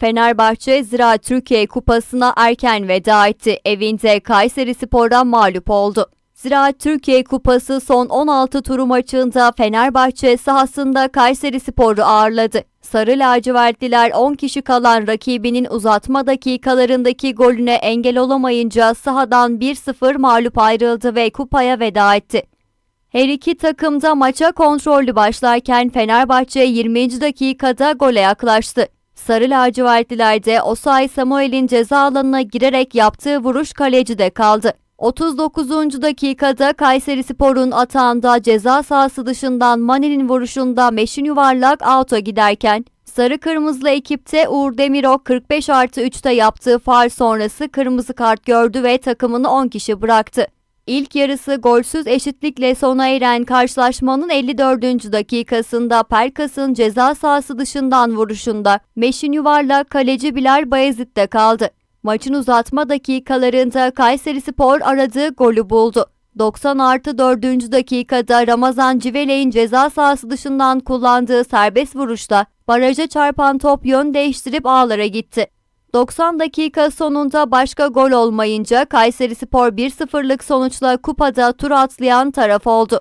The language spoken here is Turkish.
Fenerbahçe Ziraat Türkiye Kupası'na erken veda etti. Evinde Kayseri Spor'a mağlup oldu. Ziraat Türkiye Kupası son 16 turu maçında Fenerbahçe sahasında Kayseri Spor'u ağırladı. Sarı lacivertliler 10 kişi kalan rakibinin uzatma dakikalarındaki golüne engel olamayınca sahadan 1-0 mağlup ayrıldı ve kupaya veda etti. Her iki takım da maça kontrollü başlarken Fenerbahçe 20. dakikada gole yaklaştı. Sarı lacivertliler de Osay Samuel'in ceza alanına girerek yaptığı vuruş kalecide kaldı. 39. dakikada Kayseri Spor'un atağında ceza sahası dışından Mani'nin vuruşunda meşin yuvarlak out'a giderken Sarı Kırmızılı ekipte Uğur Demirok 45 artı 3'te yaptığı faul sonrası kırmızı kart gördü ve takımını 10 kişi bıraktı. İlk yarısı golsüz eşitlikle sona eren karşılaşmanın 54. dakikasında Pelkas'ın ceza sahası dışından vuruşunda Meşin yuvarlak kaleci Bilal Bayezid'de kaldı. Maçın uzatma dakikalarında Kayseri Spor aradığı golü buldu. 90 artı 4. dakikada Ramazan Civelek'in ceza sahası dışından kullandığı serbest vuruşta baraja çarpan top yön değiştirip ağlara gitti. 90 dakika sonunda başka gol olmayınca Kayseri Spor 1-0'lık sonuçla kupada tur atlayan taraf oldu.